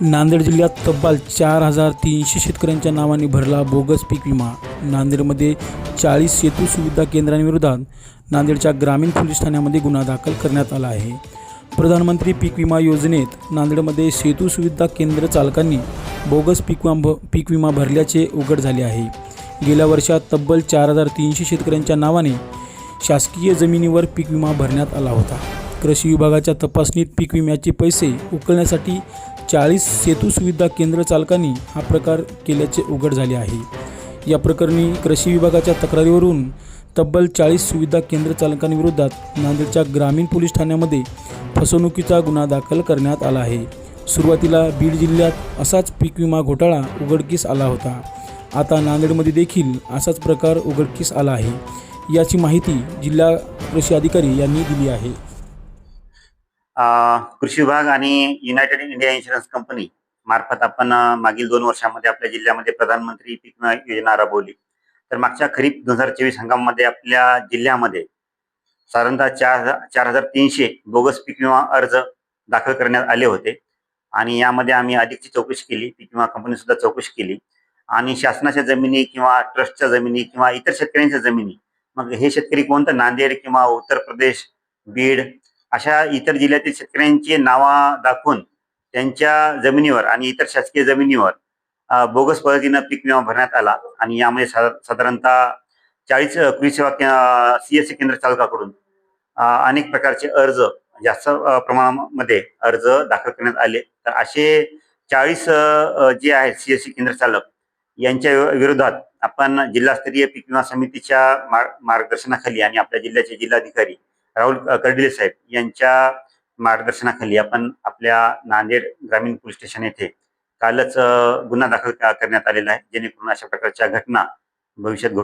नांदेड जिल्ह्यात तब्बल चार हजार तीनशे शेतकऱ्यांच्या नावाने भरला बोगस पीक विमा. नांदेडमध्ये चाळीस सेतू सुविधा केंद्रांविरोधात नांदेडच्या ग्रामीण पोलीस ठाण्यामध्ये गुन्हा दाखल करण्यात आला आहे. प्रधानमंत्री पीक विमा योजनेत नांदेडमध्ये सेतू सुविधा केंद्र चालकांनी बोगस पीक विमा पीक विमा भरल्याचे उघड झाले आहे. गेल्या वर्षात तब्बल चार हजार तीनशे शेतकऱ्यांच्या नावाने शासकीय जमिनीवर पीक विमा भरण्यात आला होता. कृषी विभागाच्या तपासणीत पीक विम्याचे पैसे उकळण्यासाठी चाळीस सेतू सुविधा केंद्र चालकांनी हा प्रकार केल्याचे उघड झाले आहे. या प्रकरणी कृषी विभागाच्या तक्रारीवरून तब्बल चाळीस सुविधा केंद्र चालकांविरोधात नांदेडच्या ग्रामीण पोलीस ठाण्यामध्ये फसवणुकीचा गुन्हा दाखल करण्यात आला आहे. सुरुवातीला बीड जिल्ह्यात असाच पीक विमा घोटाळा उघडकीस आला होता. आता नांदेडमध्ये देखील असाच प्रकार उघडकीस आला आहे. याची माहिती जिल्हा कृषी अधिकारी यांनी दिली आहे. कृषी विभाग आणि युनायटेड इंडिया इन्शुरन्स कंपनी मार्फत आपण मागील दोन वर्षामध्ये आपल्या जिल्ह्यामध्ये प्रधानमंत्री पीक विमा योजना राबवली. तर मागच्या खरीप दोन हजार चोवीस हंगामामध्ये आपल्या जिल्ह्यामध्ये साधारणतः चार चार हजार तीनशे बोगस पीक विमा अर्ज दाखल करण्यात आले होते. आणि यामध्ये आम्ही अधिकची चौकशी केली पीक विमा कंपनी सुद्धा चौकशी केली. आणि शासनाच्या जमिनी किंवा ट्रस्टच्या जमिनी किंवा इतर शेतकऱ्यांच्या जमिनी मग हे शेतकरी कोणतं? नांदेड किंवा उत्तर प्रदेश बीड अशा इतर जिल्ह्यातील शेतकऱ्यांची नावा दाखवून त्यांच्या जमिनीवर आणि इतर शासकीय जमिनीवर बोगस पद्धतीनं पीक विमा भरण्यात आला. आणि यामध्ये साधारणतः चाळीस कृषी सेवा सीएससी केंद्र चालकाकडून अनेक प्रकारचे अर्ज जास्त प्रमाणामध्ये अर्ज दाखल करण्यात आले. तर असे चाळीस जे आहेत सीएससी केंद्र चालक यांच्या विरोधात आपण जिल्हास्तरीय पीक विमा समितीच्या मार्ग- मार्गदर्शनाखाली आणि आपल्या जिल्ह्याचे जिल्हाधिकारी राहुल कर्डिले साहेब यांच्या मार्गदर्शनाखाली आपण आपल्या नांदेड ग्रामीण पोलीस स्टेशन येथे कालच गुन्हा दाखल करण्यात आलेला आहे जेणेकरून अशा प्रकारच्या घटना भविष्यात